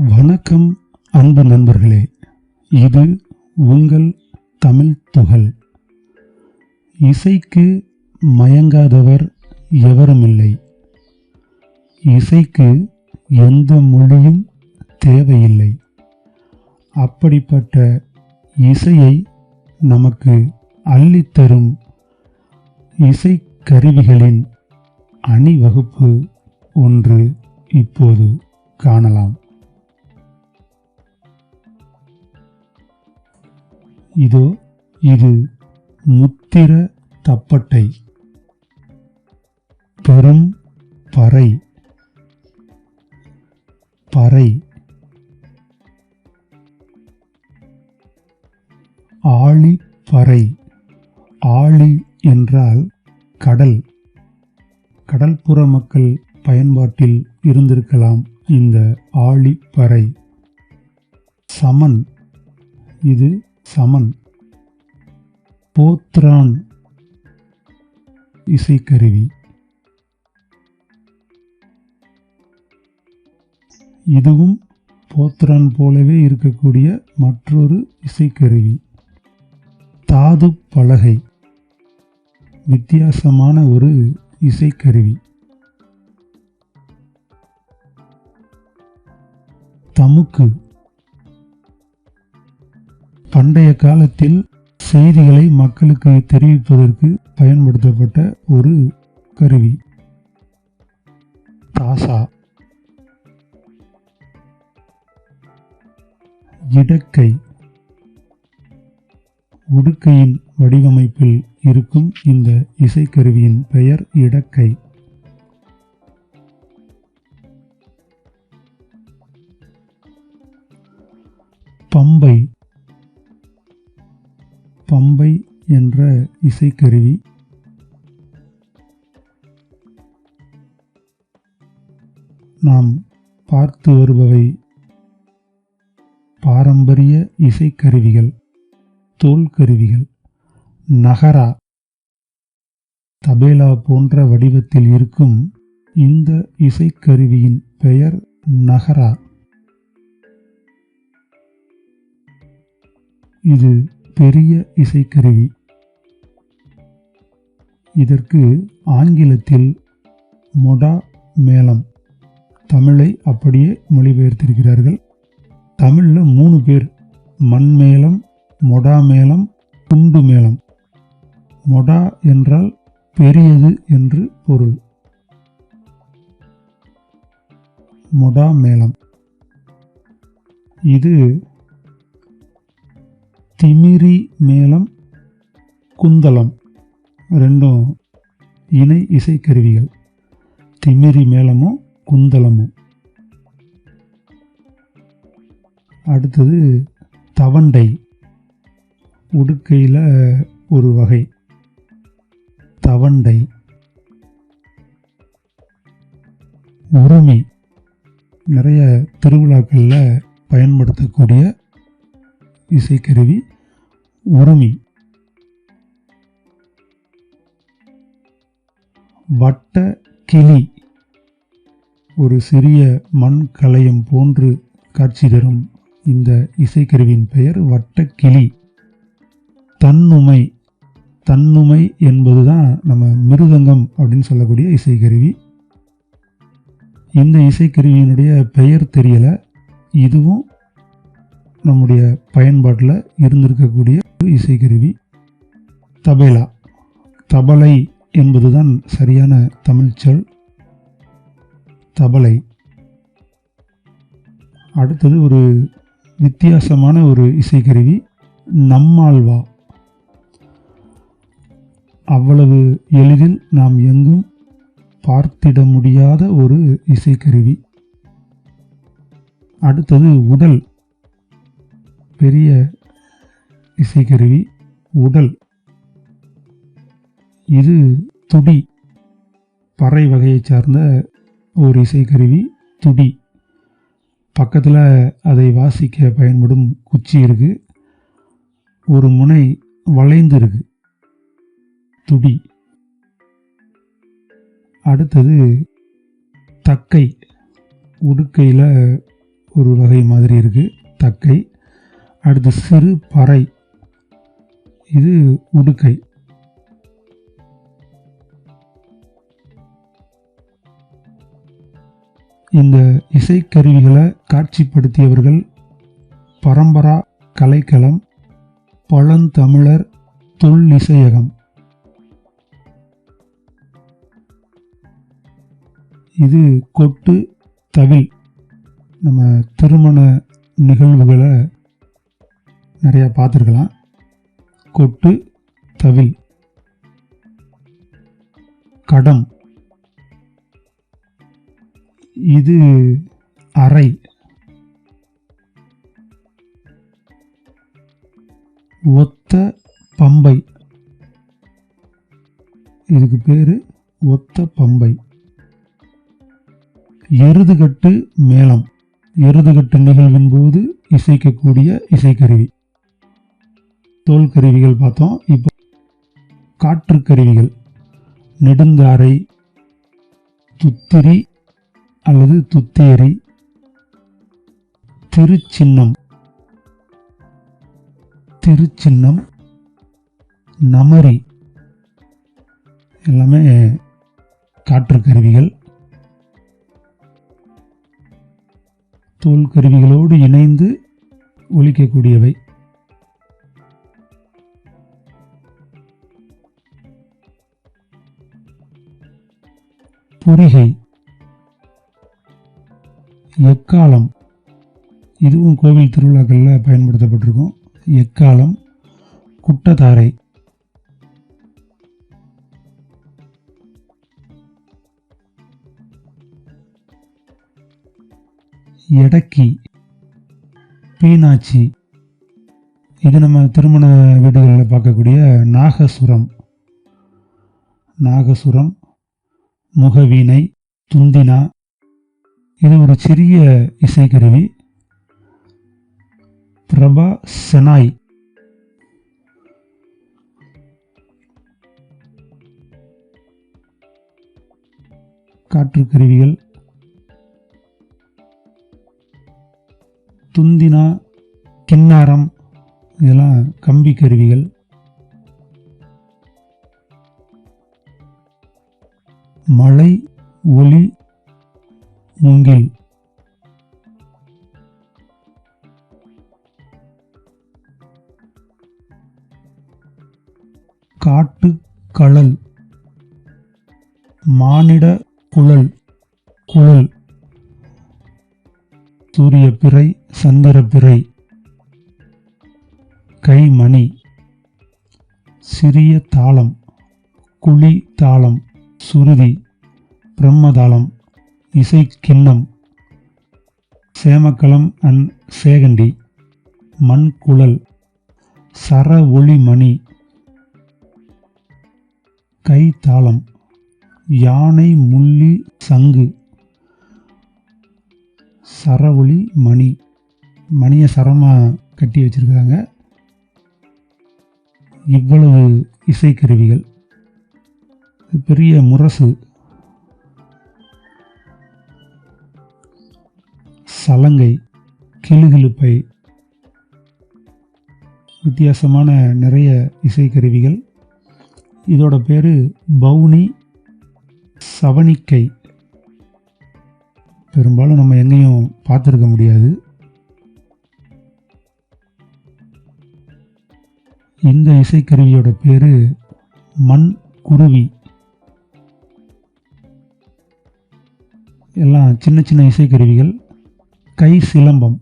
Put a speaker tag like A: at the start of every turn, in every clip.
A: வணக்கம் அன்பு நண்பர்களே. இது உங்கள் தமிழ் துகள். இசைக்கு மயங்காதவர் எவருமில்லை. இசைக்கு எந்த மொழியும் தேவையில்லை. அப்படிப்பட்ட இசையை நமக்கு அள்ளித்தரும் இசைக்கருவிகளின் அணிவகுப்பு ஒன்று இப்போது காணலாம். இதோ இது முத்திர தப்பட்டை. பெரும் பறை. பறை. ஆழி பறை ஆழி என்றால் கடல். கடல்புற மக்கள் பயன்பாட்டில் இருந்திருக்கலாம் இந்த ஆழிப்பறை. சமன். இது சமன். போத்ரான் இசைக்கருவி. இதுவும் போத்ரான் போலவே இருக்கக்கூடிய மற்றொரு இசைக்கருவி. தாது பலகை. வித்தியாசமான ஒரு இசைக்கருவி. தமுக்கு. பண்டைய காலத்தில் செய்திகளை மக்களுக்கு தெரிவிப்பதற்கு பயன்படுத்தப்பட்ட ஒரு கருவி. தாசா. இடக்கை. உடுக்கையின் வடிவமைப்பில் இருக்கும் இந்த இசைக்கருவியின் பெயர் இடக்கை. என்ற இசைக்கருவி. நாம் பார்த்து வருபவை பாரம்பரிய இசைக்கருவிகள் தோல் கருவிகள் நகரா தபேலா போன்ற வடிவத்தில் இருக்கும் இந்த இசைக்கருவியின் பெயர் நகரா. இது பெரிய இசைக்கருவி. இதற்கு ஆங்கிலத்தில் மொடா மேளம். தமிழை அப்படியே மொழிபெயர்த்திருக்கிறார்கள். தமிழில் மூணு பேர் மண்மேளம் மொடா மேளம் குண்டு மேளம். மொடா என்றால் பெரியது என்று பொருள். மொடா மேளம். இது திமிரி மேளம் குந்தளம். ரெண்டும் இணை இசைக்கருவிகள். திமிரி மேளமும் குந்தளமும் அடுத்தது தவண்டை. உடுக்கையில் ஒரு வகை. தவண்டை. உருமி. நிறைய திருவிழாக்களில் பயன்படுத்தக்கூடிய இசைக்கருவி உருமி. வட்ட கிளி ஒரு சிறிய மண் கலையம் போன்று காட்சி தரும் இந்த இசைக்கருவியின் பெயர் வட்டக்கிளி. தன்னுமை தன்னுமை என்பது தான் நம்ம மிருதங்கம் அப்படின்னு சொல்லக்கூடிய இசைக்கருவி. இந்த இசைக்கருவியினுடைய பெயர் தெரியலை. இதுவும் நம்முடைய பயன்பாட்டில் இருந்திருக்கக்கூடிய ஒரு இசைக்கருவி. தபேலா தபலை என்பதுதான் சரியான தமிழ் சொல். தபலை. அடுத்தது ஒரு வித்தியாசமான ஒரு இசைக்கருவி நம்மாழ்வா. அவ்வளவு எளிதில் நாம் எங்கும் பார்த்திட முடியாத ஒரு இசைக்கருவி. அடுத்தது உடல். பெரிய இசைக்கருவி உடல். இது துடி. பறை வகையைச் சார்ந்த ஒரு இசைக்கருவி துடி. பக்கத்தில் அதை வாசிக்க பயன்படும் குச்சி இருக்கு. ஒரு முனை வளைந்து இருக்கு துடி. அடுத்தது தக்கை. உடுக்கையில் ஒரு வகை மாதிரி இருக்குது தக்கை. அடுத்து சிறு பறை. இது உடுக்கை. இந்த இசைக்கருவிகளை காட்சிப்படுத்தியவர்கள் பரம்பரா கலைக்களம் பழந்தமிழர் தொல்லிசையகம் இது கொட்டு தவில். நம்ம திருமண நிகழ்வுகளை நிறையா பார்த்துருக்கலாம். கொட்டு தவில். கடம். இது அறை. ஒத்த பம்பை. இதுக்கு பேர் ஒத்த பம்பை. எருதுகட்டு மேளம். எருதுகட்டு நிகழ்வின் போது இசைக்கக்கூடிய இசைக்கருவி. தோல் கருவிகள் பார்த்தோம். இப்போ காற்று கருவிகள் நெடுந்தாரை துத்திரி. அல்லது துத்தேரி திருச்சின்னம் திருச்சின்னம் நமரி எல்லாமே காற்று கருவிகள் தோல் கருவிகளோடு இணைந்து ஒழிக்கக்கூடியவை பொறிகை எக்காலம்? இதுவும் கோவில் திருவிழாக்களில் பயன்படுத்தப்பட்டிருக்கும். எக்காலம்? குட்டதாரை எடக்கி. பீனாச்சி. இது நம்ம திருமண வீடுகளில் பார்க்கக்கூடிய நாகசுரம். நாகசுரம் முகவீணை துந்தினா இது ஒரு சிறிய இசைக்கருவி. பிரபா செனாய். காற்று கருவிகள் துந்தினா கின்னாரம் இதெல்லாம் கம்பி கருவிகள் மழை ஒளி மூங்கில் காட்டு களல் மானிட குழல் குழல் சூரிய பிறை சந்திர பிறை கைமணி சிறிய தாளம் குழி தாளம் சுருதி பிரம்மதாளம் இசை கிண்ணம் சேமக்கலம் அண்ட் சேகண்டி மண்குழல் சர ஒளி மணி கைத்தாளம் யானை முள்ளி சங்கு சரவொளி மணி மணியை சரமாக கட்டி வச்சிருக்காங்க. இவ்வளவு இசைக்கருவிகள். பெரிய முரசு. சலங்கை கிளுகிழுப்பை வித்தியாசமான நிறைய இசைக்கருவிகள். இதோட பேர் பவுனி சவணிக்கை. பெரும்பாலும் நம்ம எங்கேயும் பார்த்துருக்க முடியாது. இந்த இசைக்கருவியோட பேர் மண் குருவி. எல்லாம் சின்ன சின்ன இசைக்கருவிகள். கை சிலம்பம்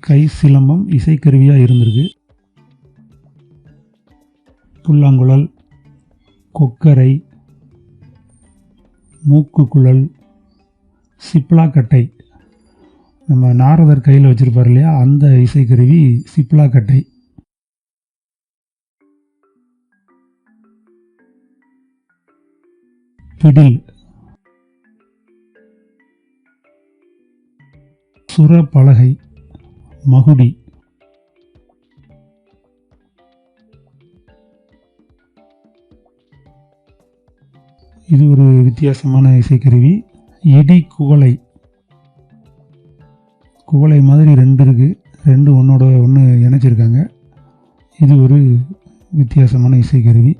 A: கை சிலம்பம் இசைக்கருவியாக இருந்திருக்கு. புல்லாங்குழல் கொக்கரை மூக்குக்குழல் சிப்லாக்கட்டை நம்ம நாரதர் கையில் வச்சுருப்பார் இல்லையா? அந்த இசைக்கருவி சிப்லாக்கட்டை பிடில் சுரப்பலகை மகுடி. இது ஒரு வித்தியாசமான இசைக்கருவி. இடி குவளை. குவளை மாதிரி ரெண்டு இருக்குது ரெண்டு ஒன்றோட ஒன்று இணைச்சிருக்காங்க. இது ஒரு வித்தியாசமான இசைக்கருவி.